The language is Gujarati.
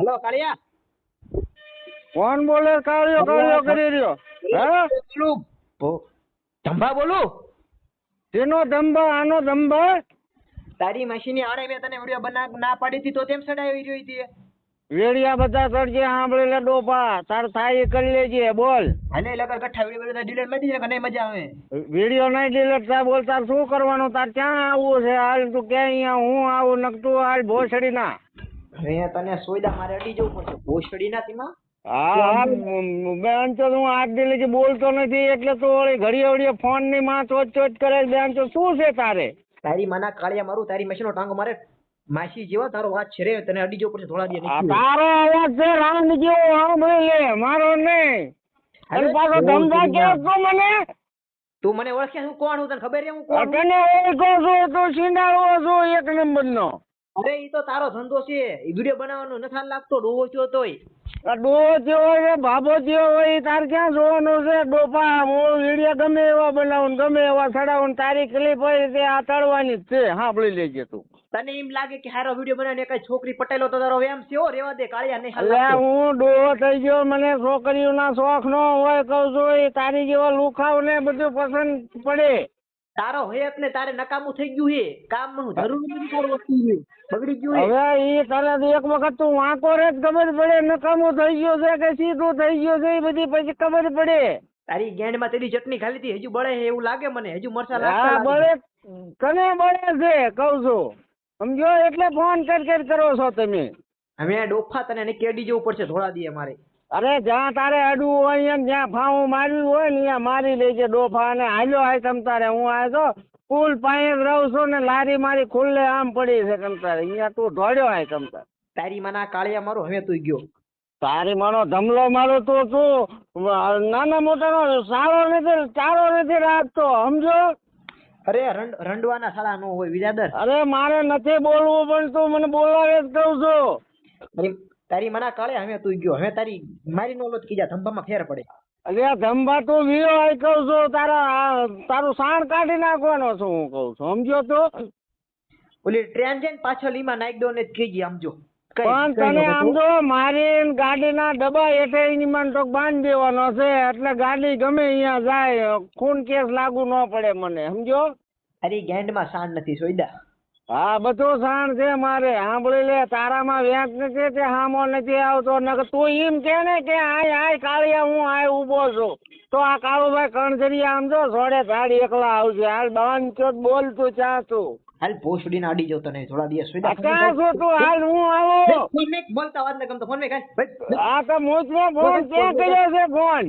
હલો કાળિયા. કોણ બોલે? કાળિયો કાળિયો કરી રહ્યો. હે? બોલું ધંભા બોલું? તેનો ધંભા આનો ધંભા તારી મશીની આડે મેં તને વિડિયો બના ના પાડી હતી તો તેમ સડાવી રહી હતી વેડિયા બધા કરજે સાંભળે લે ડોપા તાર થાય કરી લેજે બોલ. અને લગર કઠા વીડિયો ડિલીટ મારી દીધા દીજે નહીં મજા આવે. વેડિયો નહીં ડિલીટ થાય બોલ. તાર શું કરવાનું? તાર ક્યાં આવવું છે? હાલ તું કે અહીંયા હું આવું નકતું હાલ ભોસડી ના હવે તને સોયદા મારે અડી જવું પડશે. ભોસડી ના તેમાં હા હા બેન તો હું આજ દિલ્હી બોલતો નથી એટલે તો વળી ફોનની માં ચોચ ચોચ કરે બેન તો શું છે તારે? તારી માના કાળિયા મારું તારી મશીનો ટાંગો મારે? માસી જેવો તારો વાત છે રે તને અડી જવું પડશે થોડા દિવસ તારો અવાજ છે રામ જેવો સાંભળી મારો નહીં. અને પાછો કે તો મને? તું મને ઓળખે હું કોણ હું તને ખબર છે હું કોણ? તને ઓળખો છું તું છું એક નંબર નો અરે ઈ તો તારો ધંધો છે. ઈ વીડિયો બનાવવાનો નથી લાગતો. ડોવો છો તોય. આ ભાભો હોય તાર ક્યાં જોવાનું છે? ડોપા હું વીડિયો ગમે એવા બનાવું ગમે એવા ચડાવું તારી ક્લિપ હોય તે આ તળવાની જ છે. સાંભળી લેજે તું. તને એમ લાગે કે હારો વીડિયો બનાવીને કઈ છોકરી પટેલો તો તારો એમ છે રેવા દે કાળિયા નહીં એટલે હું ડોહો થઈ ગયો મને છોકરીઓના શોખ નો હોય કહું છું તારી જેવા લુખાવ ને બધું પસંદ પડે. તારો હેત ને તારે નકામું થઈ ગયું હે. કામનું જરૂર નથી તારી વસ્તુની. બગડી ગયું હવે એ તને એક વખત તું વાંકો રે ખબર પડે નકામું થઈ ગયો છે કે સીધું થઈ ગયો છે એ બધી પછી ખબર પડે. તારી ગેંડમાં તેરી ચટણી ખાલી હતી હજુ બળે હે એવું લાગે મને હજુ મરચા હા લાગતા બળે કને બળે છે કહું છું. સમજો એટલે ફોન કર કર કરો છો તમે. હવે ડોફા તને કેડી જવું પડશે થોડા દી મારે. અરે જ્યાં તારે અડવું હોય ને જ્યાં ફાવું મારવું હોય ને ત્યાં મારી લેજે ડોફા ને હાલ્યો હાય તમતારે હું આ તો પુલ પાસે જ રહું છું ને લારી મારી ખુલ્લે આમ પડી છે તમતારે અહીંયા તું ઢોળ્યો આય તમતારે તારી. મના કાળિયા મારો હવે તું ગયો. તારી મારો ધમલો મારો તો તું નાના મોટાનો સારો નથી ચારો નથી રાખતો સમજો? અરે રંડવાના સાલા નો હોય વિજાદર અરે મારે નથી બોલવું પણ તું મને બોલાવે જ કહું છું. તારી મના કાળે હવે તું ગયો. હવે તારી મારી નો લોટ કીજા ધંભામાં ફેર પડે. અરે ધંભા તો વિયો આઈ કહું છું. તારા તારું સાણ કાઢી નાખવાનો છું હું કહું છું. સમજો તો? ઓલી ટ્રેન છે ને પાછળ ઈમાં નાખી દો ને કીજી સમજો પણ તને આમ જો મારી ગાડીના ડબ્બા હેઠે મને તો બાંધી દેવાનો છે. એટલે ગાડી ગમે અહીંયા જાય ખૂન કેસ લાગુ ન પડે મને. સમજો? તારી ગેંડમાં સાંડ નથી સોયદા. હા બધું સાણ છે મારે. સાંભળી લે તારામાં વ્યાંક નથી તે હામો નથી આવતો. નકર તું એમ કે ને કે આય આય કાળિયા હું આય ઊભો છું. તો આ કાળુભાઈ કણજરિયા આમ જો સોડે ધાડી એકલા આવશે હાલ બાંધ ચોથ બોલ તું ચા તું હાલ ભોસડીને અડી જો તને થોડા દિવસ સુધી. ક્યાં છો તું? હાલ હું આવો. ફોન મેં બોલતા વાત ને ગમતો ફોન મેં કાંઈ. આ તો મોજમાં ફોન ક્યાં કર્યો છે ફોન.